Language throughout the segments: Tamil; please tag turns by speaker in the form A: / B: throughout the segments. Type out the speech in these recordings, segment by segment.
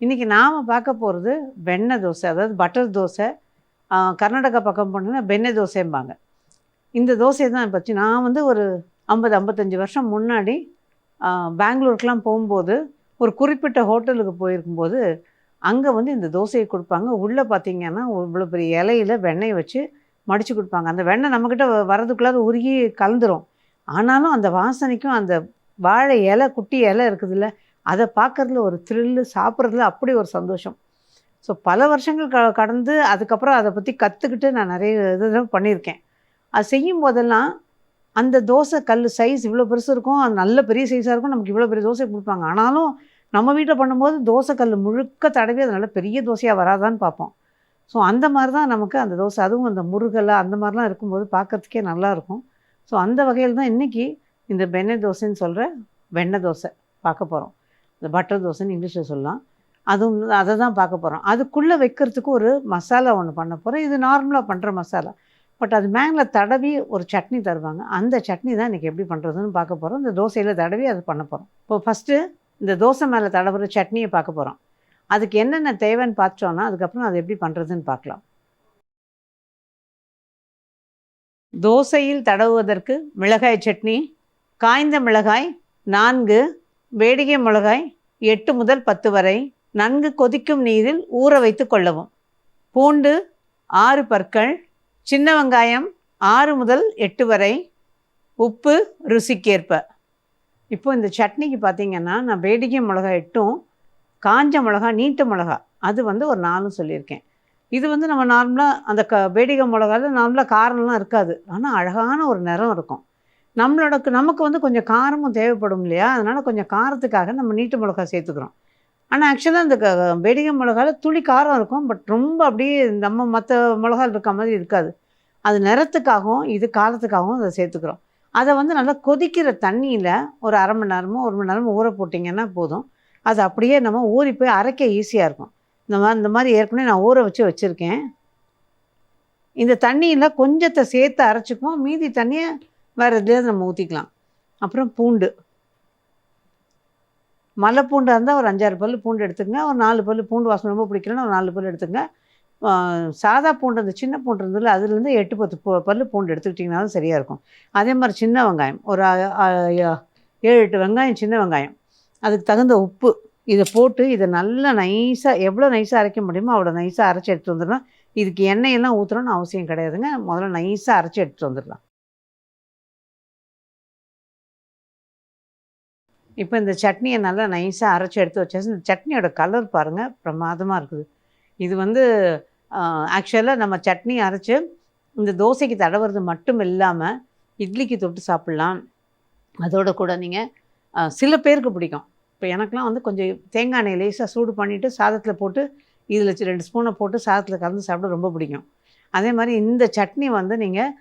A: இன்றைக்கி நாம் பார்க்க போகிறது வெண்ணெய் தோசை அதாவது பட்டர் தோசை கர்நாடகா பக்கம் போனோன்னா வெண்ணெய் தோசைம்பாங்க. இந்த தோசையை தான் பற்றி நான் வந்து ஒரு ஐம்பது ஐம்பத்தஞ்சு வருஷம் முன்னாடி பெங்களூருக்கெலாம் போகும்போது ஒரு குறிப்பிட்ட ஹோட்டலுக்கு போயிருக்கும்போது அங்கே வந்து இந்த தோசையை கொடுப்பாங்க. உள்ளே பார்த்தீங்கன்னா இவ்வளோ பெரிய இலையில வெண்ணெய் வச்சு மடித்து கொடுப்பாங்க. அந்த வெண்ணெய் நம்மக்கிட்ட வ- வரதுக்குள்ளார உருகி கலந்துரும். ஆனாலும் அந்த வாசனைக்கும் அந்த வாழை இலை குட்டி இலை இருக்குதுல்ல அதை பார்க்குறதுல ஒரு த்ரில்லு சாப்பிட்றதுல அப்படி ஒரு சந்தோஷம். ஸோ பல வருஷங்கள் க கடந்து அதுக்கப்புறம் அதை பற்றி கற்றுக்கிட்டு நான் நிறைய இதெல்லாம் பண்ணியிருக்கேன். அது செய்யும் போதெல்லாம் அந்த தோசை கல் சைஸ் இவ்வளோ பெருசு இருக்கும் அது நல்ல பெரிய சைஸாக இருக்கும் நமக்கு இவ்வளோ பெரிய தோசை கொடுப்பாங்க. ஆனாலும் நம்ம வீட்டில் பண்ணும்போது தோசை கல் முழுக்க தடவி அது நல்ல பெரிய தோசையாக வராதான்னு பார்ப்போம். ஸோ அந்த மாதிரி தான் நமக்கு அந்த தோசை. அதுவும் அந்த முருகலை அந்த மாதிரிலாம் இருக்கும்போது பார்க்கறதுக்கே நல்லாயிருக்கும் ஸோ அந்த வகையில் தான் இன்றைக்கி இந்த வெண்ணெய் தோசைன்னு சொல்கிற வெண்ணெய் தோசை பார்க்க போகிறோம் இந்த பட்டர் தோசைன்னு இங்கிலீஷில் சொல்லலாம். அதுவும் அதை தான் பார்க்க போகிறோம் அதுக்குள்ளே வைக்கிறதுக்கு ஒரு மசாலா ஒன்று பண்ண போகிறோம் இது நார்மலாக பண்ணுற மசாலா. பட் அது மேலே தடவி ஒரு சட்னி தருவாங்க. அந்த சட்னி தான் இன்றைக்கி எப்படி பண்ணுறதுன்னு பார்க்க போகிறோம் இந்த தோசையில் தடவி அது பண்ண போகிறோம் இப்போ ஃபஸ்ட்டு இந்த தோசை மேலே தடவுற சட்னியை பார்க்க போகிறோம் அதுக்கு என்னென்ன தேவைன்னு பார்த்தோன்னா அதுக்கப்புறம் அது எப்படி பண்ணுறதுன்னு பார்க்கலாம். தோசையில் தடவுவதற்கு மிளகாய் சட்னி காய்ந்த மிளகாய் நான்கு வேடிகை மிளகாய் எட்டு முதல் பத்து வரை நன்கு கொதிக்கும் நீரில் ஊற வைத்து கொள்ளவும். பூண்டு ஆறு பற்கள் சின்ன வெங்காயம் ஆறு முதல் எட்டு வரை உப்பு ருசிக்கேற்ப. இப்போ இந்த சட்னிக்கு பார்த்தீங்கன்னா நான் வேடிக்கை மிளகா எட்டும் காஞ்ச மிளகா நீட்டு மிளகா அது வந்து ஒரு நாலும் சொல்லியிருக்கேன். இது வந்து நம்ம நார்மலாக அந்த க வேடிக்கை மிளகாவில் நார்மலாக காரம்லாம் இருக்காது. ஆனால் அழகான ஒரு நிறம் இருக்கும். நம்மளோட நமக்கு வந்து கொஞ்சம் காரமும் தேவைப்படும் இல்லையா? அதனால் கொஞ்சம் காரத்துக்காக நம்ம நீட்டு மிளகா சேர்த்துக்கிறோம். ஆனால் ஆக்சுவலாக அந்த க வெடிகை மிளகாவில் துளி காரம் இருக்கும். பட் ரொம்ப அப்படியே நம்ம மற்ற மிளகால் இருக்க மாதிரி இருக்காது. அது நிறத்துக்காகவும் இது காரத்துக்காகவும் அதை சேர்த்துக்கிறோம். அதை வந்து நல்லா கொதிக்கிற தண்ணியில் ஒரு அரை மணி நேரமோ ஒரு மணி நேரமோ ஊற போட்டிங்கன்னா போதும். அது அப்படியே நம்ம ஊறி போய் அரைக்க ஈஸியாக இருக்கும். இந்த மாதிரி இந்த மாதிரி ஏற்கனவே நான் ஊற வச்சு வச்சுருக்கேன். இந்த தண்ணியில் கொஞ்சத்தை சேர்த்து அரைச்சிக்குவோம். மீதி தண்ணியை வேறு எதுலேயாவது நம்ம ஊற்றிக்கலாம் அப்புறம் பூண்டு. மலை பூண்டாக இருந்தால் ஒரு அஞ்சாறு பல் பூண்டு எடுத்துக்கங்க. ஒரு நாலு பல் பூண்டு வாசனை ரொம்ப பிடிக்கலன்னா ஒரு நாலு பல் எடுத்துக்கங்க. சாதா பூண்டு அந்த சின்ன பூண்டு இருந்ததில்ல அதுலேருந்து எட்டு பத்து பூ பல் பூண்டு எடுத்துக்கிட்டிங்கனாலும் சரியாக இருக்கும். அதே மாதிரி சின்ன வெங்காயம். ஒரு ஏழு எட்டு வெங்காயம் சின்ன வெங்காயம். அதுக்கு தகுந்த உப்பு. இதை போட்டு இதை நல்லா நைஸாக எவ்வளோ நைஸாக அரைக்க முடியுமோ அவ்வளோ நைஸாக அரைச்சி எடுத்து வந்துடலாம். இதுக்கு எண்ணெயெல்லாம் ஊற்றணும்னு அவசியம் கிடையாதுங்க. முதல்ல நைஸாக அரைச்சி எடுத்துகிட்டு வந்துடலாம். இப்போ இந்த சட்னியை நல்லா நைஸாக அரைச்சி எடுத்து வச்சாச்சு இந்த சட்னியோட கலர் பாருங்கள் பிரமாதமாக இருக்குது. இது வந்து ஆக்சுவலாக நம்ம சட்னி அரைச்சி இந்த தோசைக்கு தடவுறது மட்டும் இல்லாமல் இட்லிக்கு தொட்டு சாப்பிட்லாம். அதோட கூட நீங்கள் சில பேருக்கு பிடிக்கும். இப்போ எனக்கெலாம் வந்து கொஞ்சம் தேங்காய் எண்ணெய் லேசாக சூடு பண்ணிவிட்டு சாதத்தில் போட்டு இதில் ரெண்டு ஸ்பூனை போட்டு சாதத்தில் கலந்து சாப்பிட ரொம்ப பிடிக்கும். அதே மாதிரி இந்த சட்னி வந்து நீங்கள்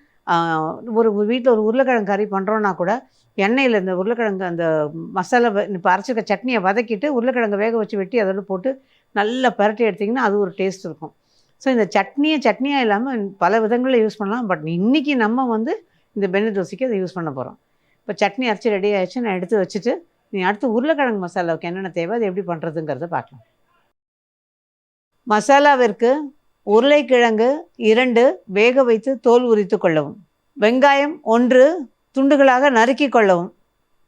A: ஒரு வீட்டில் ஒரு உருளைக்கிழங்கு கறி பண்ணுறோன்னா கூட எண்ணெயில் இந்த உருளைக்கிழங்கு அந்த மசாலா இப்போ அரைச்சிருக்க சட்னியை வதக்கிட்டு உருளைக்கிழங்கு வேக வச்சு வெட்டி அதோட போட்டு நல்லா பரட்டி எடுத்திங்கன்னா அது ஒரு டேஸ்ட் இருக்கும். ஸோ இந்த சட்னியை சட்னியாக இல்லாமல் பல விதங்களில் யூஸ் பண்ணலாம். பட் இன்றைக்கி நம்ம வந்து இந்த பெண்ணு தோசைக்கு அதை யூஸ் பண்ண போகிறோம் இப்போ சட்னி அரைச்சி ரெடி ஆகிடுச்சு நான் எடுத்து வச்சுட்டு நீ அடுத்து உருளைக்கிழங்கு மசாலாவுக்கு என்னென்ன தேவை அது எப்படி பண்ணுறதுங்கிறத பார்க்கலாம். மசாலாவிற்கு உருளைக்கிழங்கு இரண்டு வேக வைத்து தோல் உரித்து கொள்ளவும். வெங்காயம் ஒன்று துண்டுகளாக நறுக்கி கொள்ளவும்.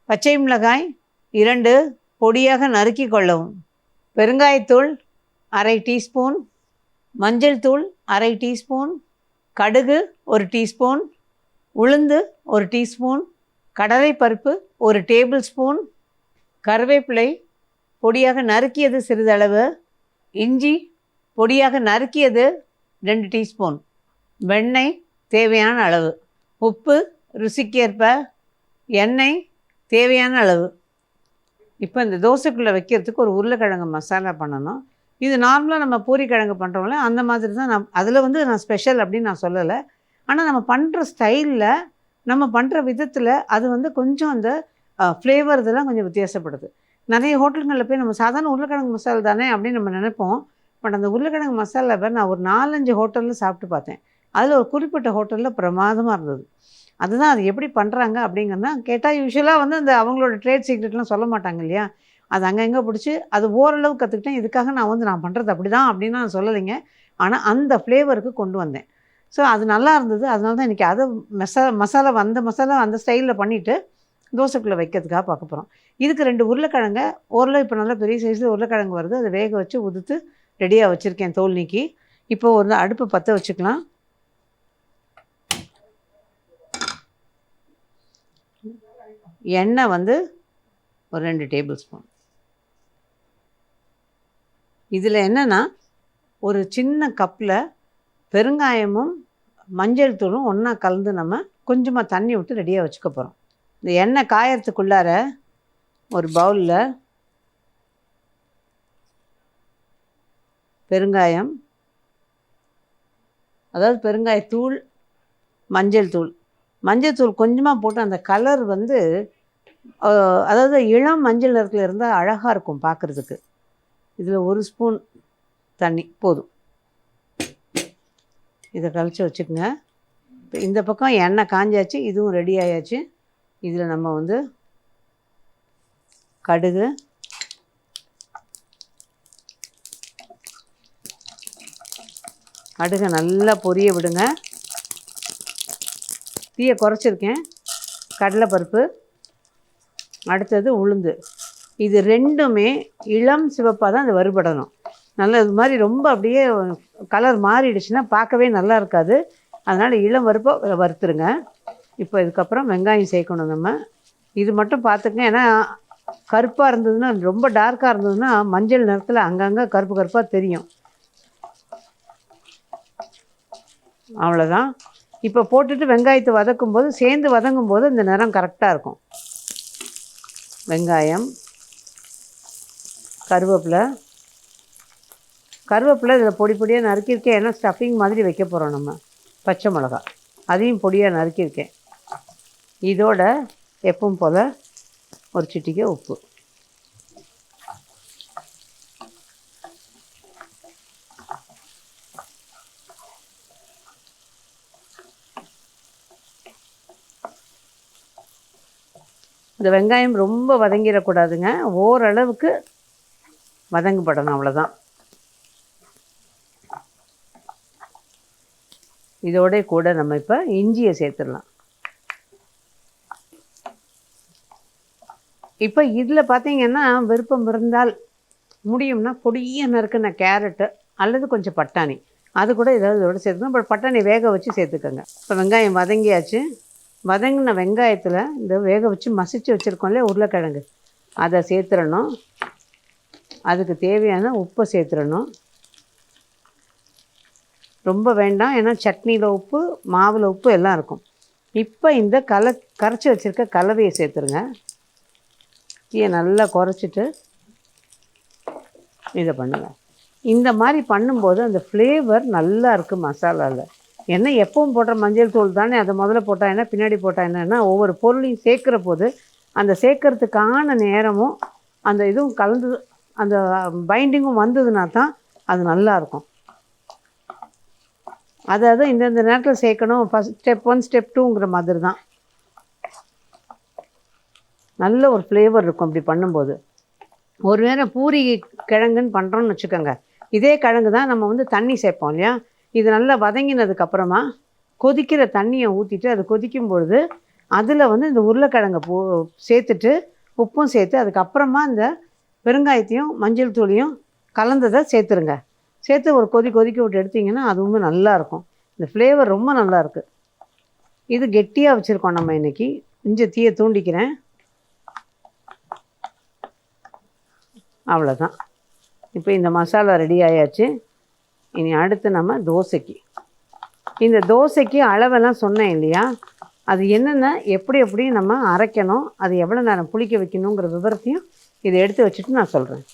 A: பச்சை மிளகாய் இரண்டு பொடியாக நறுக்கி கொள்ளவும். பெருங்காயத்தூள் அரை டீஸ்பூன். மஞ்சள் தூள் அரை டீஸ்பூன். கடுகு ஒரு டீஸ்பூன். உளுந்து ஒரு டீஸ்பூன். கடலைப்பருப்பு ஒரு டேபிள் ஸ்பூன். கருவேப்பிலை பொடியாக நறுக்கியது சிறிதளவு. இஞ்சி பொடியாக நறுக்கியது ரெண்டு டீஸ்பூன். வெண்ணெய் தேவையான அளவு. உப்பு ருசிக்கேற்ப எண்ணெய் தேவையான அளவு. இப்போ இந்த தோசைக்குள்ளே வைக்கிறதுக்கு ஒரு உருளைக்கிழங்கு மசாலா பண்ணணும். இது நார்மலாக நம்ம பூரிக்கிழங்கு பண்ணுறோம்ல அந்த மாதிரி தான் நான் அதில் வந்து நான் ஸ்பெஷல் அப்படின்னு நான் சொல்லலை. ஆனால் நம்ம பண்ணுற ஸ்டைலில் நம்ம பண்ணுற விதத்தில் அது வந்து கொஞ்சம் அந்த ஃப்ளேவர் இதெல்லாம் கொஞ்சம் வித்தியாசப்படுது. நிறைய ஹோட்டல்களில் போய் நம்ம சாதாரண உருளைக்கிழங்கு மசாலா தானே அப்படின்னு நம்ம நினைப்போம். பட் அந்த உருளைக்கிழங்கு மசாலாவை நான் ஒரு நாலஞ்சு ஹோட்டலில் சாப்பிட்டு பார்த்தேன். அதில் ஒரு குறிப்பிட்ட ஹோட்டலில் பிரமாதமாக இருந்தது. அதுதான் அது எப்படி பண்ணுறாங்க அப்படிங்கிறதா கேட்டால் யூஸ்வலாக வந்து அந்த அவங்களோட ட்ரேட் சீக்ரெட்லாம் சொல்ல மாட்டாங்க இல்லையா? அது அங்கங்கே பிடிச்சி அது ஓரளவு கற்றுக்கிட்டேன் இதுக்காக நான் வந்து நான் பண்ணுறது அப்படி தான் அப்படின்னு நான் சொல்லலைங்க. ஆனால் அந்த ஃப்ளேவருக்கு கொண்டு வந்தேன். ஸோ அது நல்லா இருந்தது. அதனால தான் இன்றைக்கி அதை மசாலா மசாலா அந்த மசாலா அந்த ஸ்டைலில் பண்ணிவிட்டு தோசைக்குள்ளே வைக்கிறதுக்காக பார்க்க போகிறோம் இதுக்கு ரெண்டு உருளைக்கிழங்க ஓரளவு இப்போ நல்லா பெரிய சைஸில் உருளைக்கிழங்கு வருது. அதை வேக வச்சு உதுத்து ரெடியாக வச்சுருக்கேன் தோல் நீக்கி. இப்போ ஒரு அடுப்பை பற்ற வச்சுக்கலாம். எண்ணெய் வந்து ஒரு ரெண்டு டேபிள் ஸ்பூன். இதில் என்னென்னா ஒரு சின்ன கப்பில் பெருங்காயமும் மஞ்சள் தூளும் ஒன்றா கலந்து நம்ம கொஞ்சமாக தண்ணி விட்டு ரெடியாக வச்சுக்க போகிறோம் இந்த எண்ணெய் காயறதுக்குள்ளார ஒரு பவுலில் பெருங்காயம். அதாவது பெருங்காயத்தூள் மஞ்சள் தூள். மஞ்சள் தூள் கொஞ்சமாக போட்டு அந்த கலர் வந்து அதாவது இளம் மஞ்சள் நிறத்தில் இருந்தால் அழகாக இருக்கும் பார்க்குறதுக்கு இதில் ஒரு ஸ்பூன் தண்ணி போதும். இதை கழிச்சு வச்சுக்கோங்க. இப்போ இந்த பக்கம் எண்ணெய் காஞ்சாச்சு இதுவும் ரெடி ஆயாச்சு. இதில் நம்ம வந்து கடுகு கடுகை நல்லா பொரிய விடுங்க. தீயை குறைச்சிருக்கேன். கடலைப்பருப்பு. அடுத்தது உளுந்து. இது ரெண்டுமே இளம் சிவப்பாக தான் அது வறுபடணும். நல்லா இது மாதிரி ரொம்ப அப்படியே கலர் மாறிடுச்சுன்னா பார்க்கவே நல்லா இருக்காது. அதனால் இளம் வறுப்பாக வறுத்துருங்க. இப்போ இதுக்கப்புறம் வெங்காயம் சேர்க்கணும் நம்ம. இது மட்டும் பார்த்துக்கங்க. ஏன்னா கருப்பாக இருந்ததுன்னா ரொம்ப டார்க்காக இருந்ததுன்னா மஞ்சள் நிறத்தில் அங்கங்கே கருப்பு கருப்பாக தெரியும். அவ்வளோதான் இப்போ போட்டுட்டு வெங்காயத்தை வதக்கும் போது சேர்ந்து வதங்கும் போது இந்த நிறம் கரெக்டாக இருக்கும். வெங்காயம் கருவேப்பிலை. கருவேப்பிலை இதில் பொடி பொடியாக நறுக்கியிருக்கேன். ஏன்னா ஸ்டஃபிங் மாதிரி வைக்க போகிறோம் நம்ம. பச்சை மிளகா. அதையும் பொடியாக நறுக்கியிருக்கேன். இதோட எப்பவும் போல் ஒரு சிட்டிக்கை உப்பு. இந்த வெங்காயம் ரொம்ப வதங்கிடக்கூடாதுங்க. ஓரளவுக்கு வதங்கப்படணும் அவ்வளோதான் இதோட கூட நம்ம இப்போ இஞ்சியை சேர்த்துடலாம். இப்போ இதில் பார்த்தீங்கன்னா விருப்பம் இருந்தால் முடியும்னா பொடிய நறுக்குன கேரட்டு அல்லது கொஞ்சம் பட்டாணி. அது கூட ஏதாவது இதோட சேர்த்துக்கணும். பட் பட்டாணி வேக வச்சு சேர்த்துக்கோங்க. இப்போ வெங்காயம் வதங்கியாச்சு. வதங்கின வெங்காயத்தில் இந்த வேக வச்சு மசிச்சு வச்சுருக்கோம்ல உருளைக்கிழங்கு. அதை சேர்த்துடணும் அதுக்கு தேவையான உப்பை சேர்த்துடணும் ரொம்ப வேண்டாம் ஏன்னா சட்னியில் உப்பு மாவில் உப்பு எல்லாம் இருக்கும். இப்போ இந்த கல கரைச்சி வச்சுருக்க கலவையை சேர்த்துருங்க. தீயை நல்லா குறைச்சிட்டு இதை பண்ணுங்க. இந்த மாதிரி பண்ணும்போது அந்த ஃப்ளேவர் நல்லா இருக்குது மசாலாவில் என்ன எப்பவும் போடுற மஞ்சள் தூள் தானே அதை முதல்ல போட்டால் என்ன பின்னாடி போட்டால் என்னன்னா ஒவ்வொரு பொருளையும் சேர்க்குற போது அந்த சேர்க்கறதுக்கான நேரமும் அந்த இதுவும் கலந்து அந்த பைண்டிங்கும் வந்ததுன்னா தான் அது நல்லாயிருக்கும் அதாவது இந்தந்த நேரத்தில் சேர்க்கணும். ஃபஸ்ட் ஸ்டெப் ஒன் ஸ்டெப் டூங்கிற மாதிரி தான். நல்ல ஒரு ஃப்ளேவர் இருக்கும் அப்படி பண்ணும்போது. ஒரு நேரம் பூரி கிழங்குன்னு பண்ணுறோன்னு வச்சுக்கோங்க. இதே கிழங்கு தான் நம்ம வந்து தண்ணி சேர்ப்போம் இல்லையா? இது நல்லா வதங்கினதுக்கு அப்புறமா கொதிக்கிற தண்ணியை ஊற்றிட்டு அது கொதிக்கும் பொழுது அதில் வந்து இந்த உருளைக்கிழங்கை போ சேர்த்துட்டு உப்பும் சேர்த்து அதுக்கப்புறமா இந்த பெருங்காயத்தையும் மஞ்சள் தூளையும் கலந்ததை சேர்த்துருங்க. சேர்த்து ஒரு கொதி கொதிக்க விட்டு எடுத்தீங்கன்னா அதுவுமே நல்லா இருக்கும். இந்த ஃப்ளேவர் ரொம்ப நல்லாயிருக்கு இது கெட்டியாக வச்சுருக்கோம் நம்ம இன்னைக்கு. இஞ்சி தீயை தூண்டிக்கிறேன். அவ்வளோதான் இப்போ இந்த மசாலா ரெடி ஆயாச்சு. இனி அடுத்து நம்ம தோசைக்கு. இந்த தோசைக்கு அளவெல்லாம் சொன்னேன் இல்லையா? அது என்னென்ன எப்படி எப்படி நம்ம அரைக்கணும் அது எவ்வளோ நேரம் புளிக்க வைக்கணுங்கிற விவரத்தையும் இதை எடுத்து வச்சுட்டு நான் சொல்கிறேன்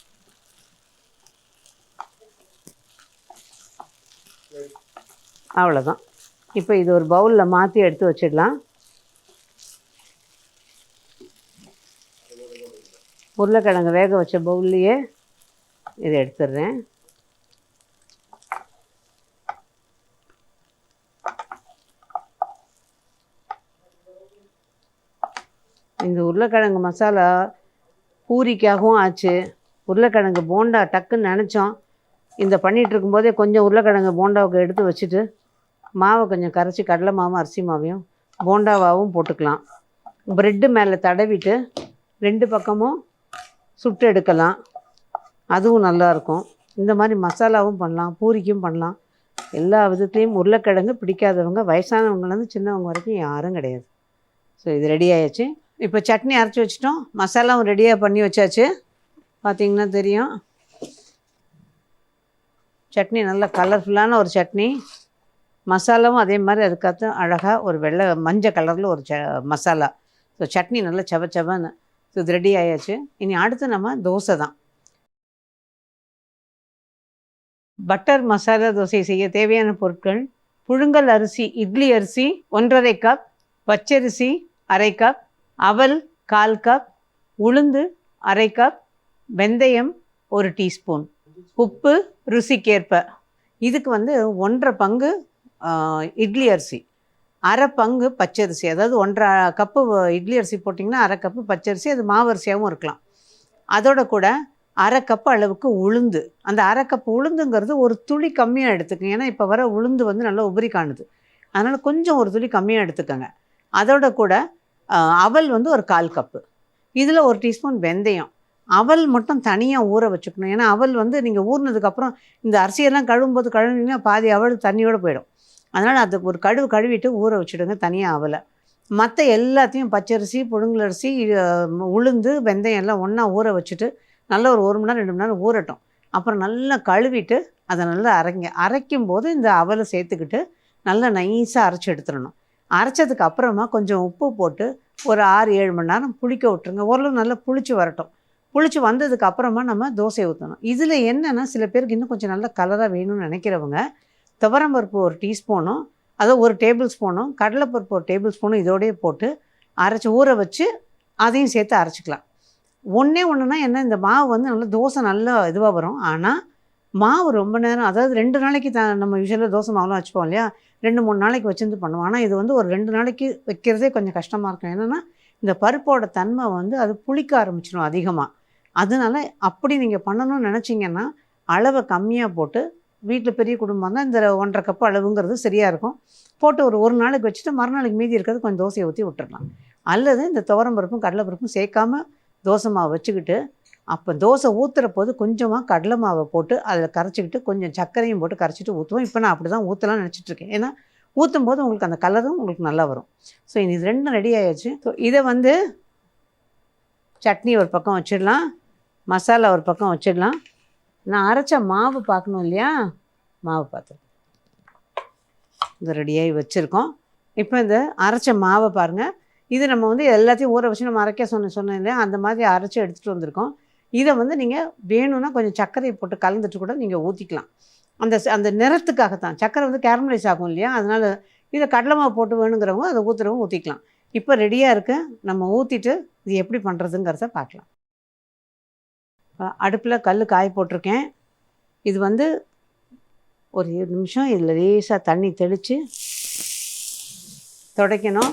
A: அவ்வளோதான் இப்போ இது ஒரு பவுலில் மாற்றி எடுத்து வச்சிடலாம். உருளைக்கிழங்கு வேக வச்ச பவுல்லையே இதை எடுத்துடுறேன். இந்த உருளைக்கிழங்கு மசாலா பூரிக்காகவும் ஆச்சு. உருளைக்கிழங்கு போண்டா டக்குன்னு நினச்சோம். இந்த பண்ணிகிட்டு இருக்கும்போதே கொஞ்சம் உருளைக்கிழங்கு போண்டாவுக்கு எடுத்து வச்சுட்டு மாவை கொஞ்சம் கரைச்சி கடலை மாவும் அரிசி மாவையும் போண்டாவாகவும் போட்டுக்கலாம். ப்ரெட்டு மேலே தடவிட்டு ரெண்டு பக்கமும் சுட்டு எடுக்கலாம். அதுவும் நல்லாயிருக்கும் இந்த மாதிரி மசாலாவும் பண்ணலாம் பூரிக்கும் பண்ணலாம். எல்லா விதத்துலேயும் உருளைக்கிழங்கு பிடிக்காதவங்க வயசானவங்கலேருந்து சின்னவங்க வரைக்கும் யாரும் கிடையாது. ஸோ இது ரெடி ஆயிடுச்சு இப்போ சட்னி அரைச்சி வச்சிட்டோம். மசாலாவும் ரெடியாக பண்ணி வச்சாச்சு. பார்த்தீங்கன்னா தெரியும். சட்னி நல்ல கலர்ஃபுல்லான ஒரு சட்னி. மசாலாவும் அதே மாதிரி அதுக்கடுத்து அழகாக ஒரு வெள்ளை மஞ்சள் கலரில் ஒரு ச மசாலா. ஸோ சட்னி நல்லா செவ செவன்னு ஸோ இது ரெடி ஆயாச்சு. இனி அடுத்து நம்ம தோசை தான். பட்டர் மசாலா தோசை செய்ய தேவையான பொருட்கள் புழுங்கல் அரிசி இட்லி அரிசி ஒன்றரை கப் பச்சரிசி அரை கப் அவல் கால் கப் உளுந்து அரை கப் வெந்தயம் ஒரு டீஸ்பூன். உப்பு ருசிக்கேற்ப. இதுக்கு வந்து ஒன்றரை பங்கு இட்லி அரிசி. அரை பங்கு பச்சரிசி. அதாவது ஒன்றரை கப்பு இட்லி அரிசி போட்டிங்கன்னா அரை கப்பு பச்சரிசி அது மாவரிசியாகவும் இருக்கலாம். அதோட கூட அரை கப்பு அளவுக்கு உளுந்து. அந்த அரை கப்பு உளுந்துங்கிறது ஒரு துளி கம்மியாக எடுத்துக்கங்க. ஏன்னா இப்போ வர உளுந்து வந்து நல்லா உபரி காணுது. அதனால் கொஞ்சம் ஒரு துளி கம்மியாக எடுத்துக்கோங்க. அதோட கூட அவல் வந்து ஒரு கால் கப்பு. இதில் ஒரு டீஸ்பூன் வெந்தயம். அவல் மட்டும் தனியாக ஊற வச்சுக்கணும். ஏன்னா அவல் வந்து நீங்கள் ஊறினதுக்கப்புறம் இந்த அரிசியெல்லாம் கழுவும்போது கழுவினீங்கன்னா பாதி அவல் தண்ணியோடு போயிடும். அதனால் அது ஒரு கழுவு கழுவிட்டு ஊற வச்சுடுங்க தனியாக அவலை. மற்ற எல்லாத்தையும் பச்சரிசி புழுங்கலரிசி உளுந்து வெந்தயம் எல்லாம் ஒன்றா ஊற வச்சுட்டு நல்லா ஒரு ஒரு மணி நேரம் ரெண்டு மணி நேரம் ஊறட்டும். அப்புறம் நல்லா கழுவிட்டு அதை நல்லா அரைங்க. அரைக்கும் போது இந்த அவலை சேர்த்துக்கிட்டு நல்லா நைஸாக அரைச்சி எடுத்துடணும். அரைச்சதுக்கு அப்புறமா கொஞ்சம் உப்பு போட்டு ஒரு ஆறு ஏழு மணி நேரம் புளிக்க விட்டுருங்க. ஓரளவு நல்லா புளிச்சு வரட்டும். புளிச்சு வந்ததுக்கு அப்புறமா நம்ம தோசை ஊற்றணும் இதில் என்னென்னா சில பேருக்கு இன்னும் கொஞ்சம் நல்ல கலராக வேணும்னு நினைக்கிறவங்க துவரம்பருப்பு ஒரு டீஸ்பூனும் அதை ஒரு டேபிள் ஸ்பூனும் கடலைப்பருப்பு ஒரு டேபிள் ஸ்பூனும் இதோடய போட்டு அரைச்சி ஊற வச்சு அதையும் சேர்த்து அரைச்சிக்கலாம். ஒன்றே ஒன்றுனா என்ன இந்த மாவு வந்து நல்லா தோசை நல்லா இதுவாக வரும். ஆனால் மாவு ரொம்ப நேரம் அதாவது ரெண்டு நாளைக்கு த நம்ம யூஸ்வலாக தோசை மாவுலாம் வச்சுப்போம் இல்லையா? ரெண்டு மூணு நாளைக்கு வச்சுருந்து பண்ணுவோம். ஆனால் இது வந்து ஒரு ரெண்டு நாளைக்கு வைக்கிறதே கொஞ்சம் கஷ்டமாக இருக்கும். என்னென்னா இந்த பருப்போட தன்மை வந்து அது புளிக்க ஆரம்பிச்சிடும் அதிகமாக அதனால அப்படி நீங்கள் பண்ணணும்னு நினச்சிங்கன்னா அளவை கம்மியாக போட்டு வீட்டில் பெரிய குடும்பம் தான் இந்த ஒன்றரை கப்பு அளவுங்கிறது சரியாக இருக்கும். போட்டு ஒரு ஒரு நாளைக்கு வச்சுட்டு மறுநாளைக்கு மீதி இருக்கிறது கொஞ்சம் தோசையை ஊற்றி விட்டுடலாம் அல்லது இந்த துவரம் பருப்பும் கடலை பருப்பும் சேர்க்காம தோசை மாவு வச்சுக்கிட்டு அப்போ தோசை ஊற்றுற போது கொஞ்சமாக கடலை மாவை போட்டு அதில் கரைச்சிக்கிட்டு கொஞ்சம் சர்க்கரையும் போட்டு கரைச்சிட்டு ஊற்றுவோம் இப்போ நான் அப்படி தான் ஊற்றலாம்னு நினச்சிட்ருக்கேன் ஏன்னா ஊற்றும் போது உங்களுக்கு அந்த கலரும் உங்களுக்கு நல்லா வரும். ஸோ இது ரெண்டும் ரெடி ஆயாச்சு. ஸோ இதை வந்து சட்னி ஒரு பக்கம் வச்சிடலாம். மசாலா ஒரு பக்கம் வச்சிடலாம். நான் அரைச்ச மாவு பார்க்கணும் இல்லையா? மாவு பார்த்துருக்கேன் இது ரெடியாகி வச்சுருக்கோம். இப்போ இந்த அரைச்ச மாவை பாருங்கள் இது நம்ம வந்து எல்லாத்தையும் ஊற வச்சு நம்ம அரைக்க சொன்ன சொன்னேன் இல்லையா? அந்த மாதிரி அரைச்சி எடுத்துகிட்டு வந்திருக்கோம். இதை வந்து நீங்கள் வேணும்னா கொஞ்சம் சர்க்கரையை போட்டு கலந்துட்டு கூட நீங்கள் ஊற்றிக்கலாம் அந்த அந்த அந்த நிறத்துக்காகத்தான். சர்க்கரை வந்து கேரமலைஸ் ஆகும் இல்லையா? அதனால் இதை கடலை மாவு போட்டு வேணுங்கிறவங்க அதை ஊற்றுறவங்க ஊற்றிக்கலாம் இப்போ ரெடியாக இருக்கு. நம்ம ஊற்றிட்டு இது எப்படி பண்ணுறதுங்கிறத பார்க்கலாம். அடுப்பில் கல் காய போட்டிருக்கேன். இது வந்து ஒரு ஏழு நிமிஷம் இதில் லேசாக தண்ணி தெளித்து துடைக்கணும்.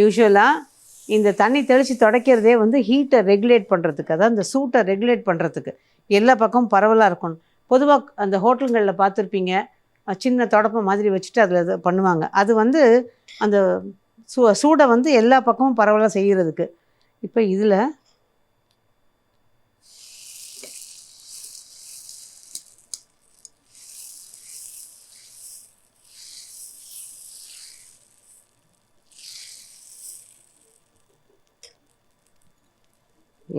A: யூஸ்வலாக இந்த தண்ணி தெளித்து துடைக்கிறதே வந்து ஹீட்டை ரெகுலேட் பண்ணுறதுக்கு அதாவது இந்த சூட்டை ரெகுலேட் பண்ணுறதுக்கு எல்லா பக்கமும் பரவலாக இருக்கணும். பொதுவாக அந்த ஹோட்டல்களில் பார்த்துருப்பீங்க சின்ன தொடப்பம் மாதிரி வச்சுட்டு அதில் இது பண்ணுவாங்க. அது வந்து அந்த சூ சூடை வந்து எல்லா பக்கமும் பரவலாக செய்கிறதுக்கு இப்போ இதில்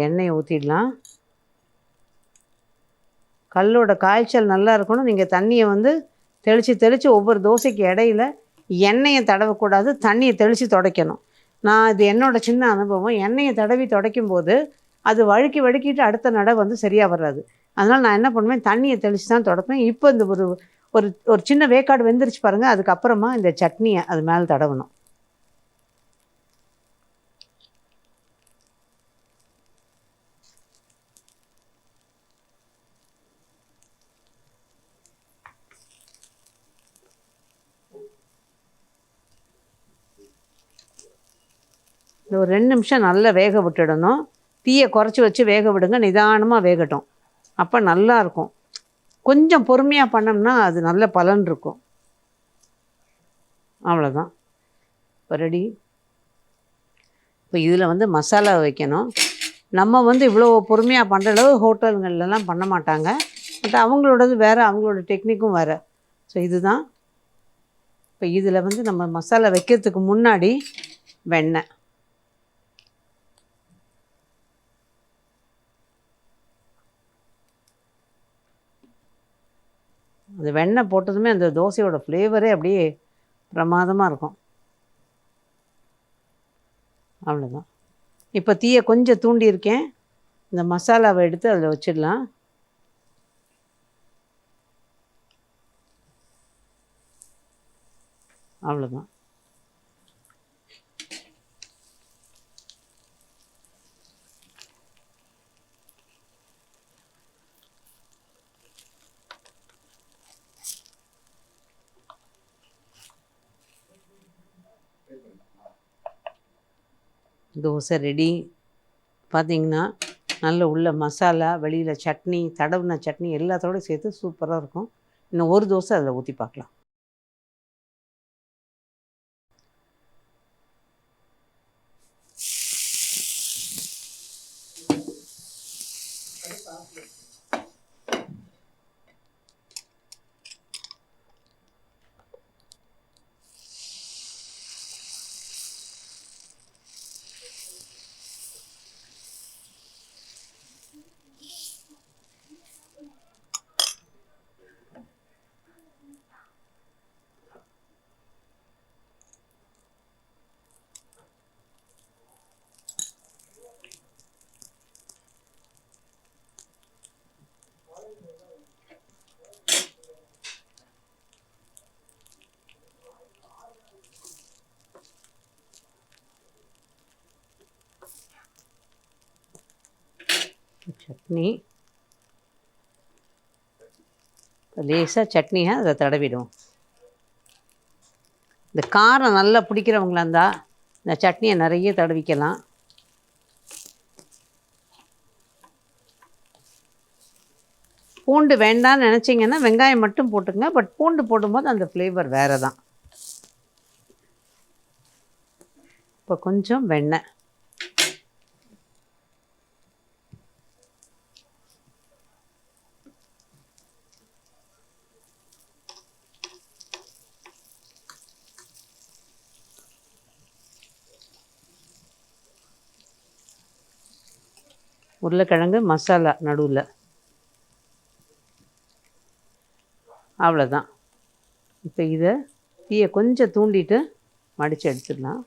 A: எண்ணெயை ஊற்றிடலாம் கல்லோட காய்ச்சல் நல்லா இருக்கணும். நீங்கள் தண்ணியை வந்து தெளித்து தெளித்து ஒவ்வொரு தோசைக்கு இடையில எண்ணெயை தடவக்கூடாது. தண்ணியை தெளித்து துடைக்கணும். நான் இது என்னோட சின்ன அனுபவம். எண்ணெயை தடவி துடைக்கும் போது அது வழுக்கி வழுக்கிட்டு அடுத்த நடை வந்து சரியாக வராது. அதனால் நான் என்ன பண்ணுவேன்? தண்ணியை தெளித்து தான் துடைப்பேன். இப்போ இந்த ஒரு ஒரு ஒரு சின்ன வேக்காடு வெந்துருச்சு பாருங்கள் அதுக்கப்புறமா இந்த சட்னியை அது மேலே தடவணும். ஒரு ரெண்டு நிமிஷம் நல்லா வேக விட்டுடணும். தீயை குறைச்சி வச்சு வேக விடுங்க நிதானமாக வேகட்டும். அப்போ நல்லாயிருக்கும் கொஞ்சம் பொறுமையாக பண்ணோம்னா அது நல்ல பலன் இருக்கும். அவ்வளோதான் இப்போ ரெடி இப்போ இதில் வந்து மசாலா வைக்கணும். நம்ம வந்து இவ்வளோ பொறுமையாக பண்ணுற அளவு ஹோட்டல்கள்லாம் பண்ண மாட்டாங்க. பட் அவங்களோடது வேறு அவங்களோட டெக்னிக்கும் வேறு. ஸோ இதுதான். இப்போ இதில் வந்து நம்ம மசாலா வைக்கிறதுக்கு முன்னாடி வெண்ணெய். அந்த வெண்ணெய் போட்டதுமே அந்த தோசையோட ஃப்ளேவரே அப்படியே பிரமாதமாக இருக்கும். அவ்வளோதான் இப்போ தீயை கொஞ்சம் தூண்டியிருக்கேன் இந்த மசாலாவை எடுத்து அதில் வச்சிடலாம். அவ்வளோதான் தோசை ரெடி. பார்த்தீங்கன்னா நல்ல உள்ள மசாலா வெளியில் சட்னி தடவுன சட்னி எல்லாத்தோடய சேர்த்து சூப்பராக இருக்கும். இன்னும் ஒரு தோசை அதில் ஊற்றி பார்க்கலாம் சட்னி. லேசாக சட்னியை அதை தடவிடுவோம். இந்த காரம் நல்லா பிடிக்கிறவங்களா இருந்தால் இந்த சட்னியை நிறைய தடவிக்கலாம். பூண்டு வேண்டாம்னு நினச்சிங்கன்னா வெங்காயம் மட்டும் போட்டுங்க பட் பூண்டு போடும்போது அந்த ஃப்ளேவர் வேறு தான் இப்போ கொஞ்சம் வெண்ணெய். உருளைக்கிழங்கு மசாலா நடுவில். அவ்வளோதான் இப்போ இதை தீயை கொஞ்சம் தூண்டிட்டு மடித்து எடுத்துடலாம்.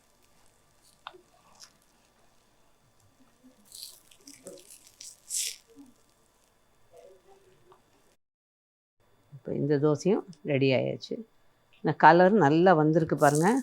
A: இப்போ இந்த தோசையும் ரெடி ஆயாச்சு. இந்த கலர் நல்லா வந்திருக்கு பாருங்கள்